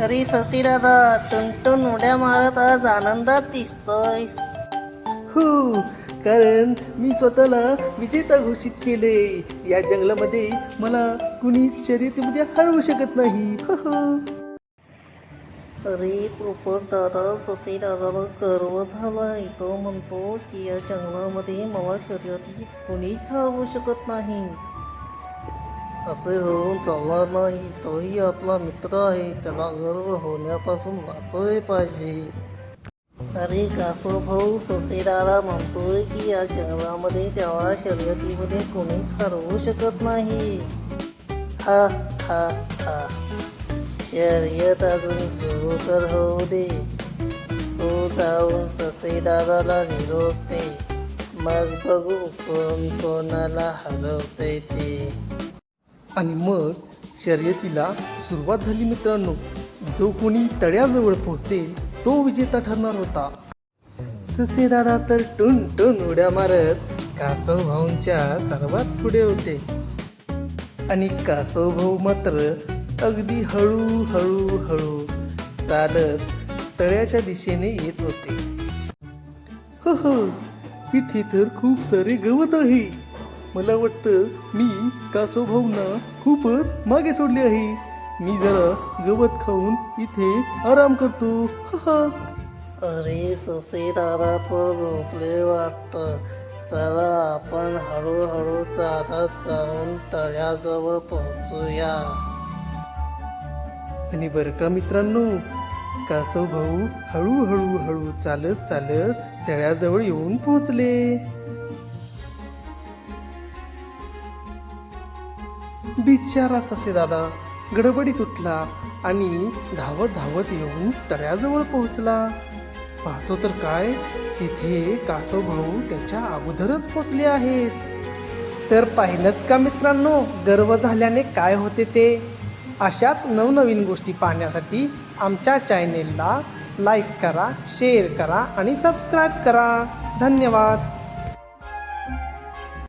अरे ससी दादा टुनटुन उड्या मारत आज आनंदात दिसतोयस. हो कारण मी स्वतःला विजेता घोषित केले. या जंगलामध्ये मला कुणी शर्यतीमध्ये हरवू शकत नाही. हो, हो. अरे पोपट दादा ससी दादाला गर्व झालाय. तो म्हणतो की या जंगलामध्ये मला शर्यतीत कोणीच हरवू शकत नाही. असे होऊन चालणार नाही तोही आपला मित्र आहे. त्याला गर्व होण्यापासून वाचवले पाहिजे. अरे कासव भाऊ ससेदारा म्हणतोय की या जंगलामध्ये त्याला शर्यतीमध्ये कोणीच हरवू शकत नाही. हा हा हा. शर्यत अजून सुरू तर होऊ दे. तो जाऊन ससेदाराला निरोपते मग बघू कोण कोणाला हरवते ते. आणि मग शर्यतीला सुरुवात झाली मित्रांनो. जो कोणी तळ्याजवळ पोहोचेल तो विजेता ठरणार होता. ससे दादा तर टन टन उड्या मारत कासव भाऊंच्या सर्वात पुढे होते. आणि कासव भाऊ मात्र अगदी हळू हळू हळू चालत तळ्याच्या दिशेने येत होते. हो हो इथे तर खूप सारे गवत आहे. मला वाटतं मी कासव भाऊंना खूपच मागे सोडले आहे. मी जरा गवत खाऊन इथे आराम करतो. अरे ससे दादा तर झोपले वाटतं. चला आपण हळूहळू चालत जाऊन तळ्याजवळ पोहोचूया. आणि बरं का मित्रांनो कासव भाऊ हळूहळू हळू चालत चालत तळ्याजवळ येऊन पोहोचले. बिचारा ससे दादा गडबडीत उठला आणि धावत धावत येऊन तळ्याजवळ पोहोचला. पाहतो तर काय तिथे कासव भाऊ त्याच्या अगोदरच पोचले आहेत. तर पाहिलं का मित्रांनो गर्व झाल्याने काय होते ते? अशाच नवनवीन गोष्टी पाहण्यासाठी आमच्या चॅनेलला लाईक करा शेअर करा आणि सबस्क्राईब करा. धन्यवाद.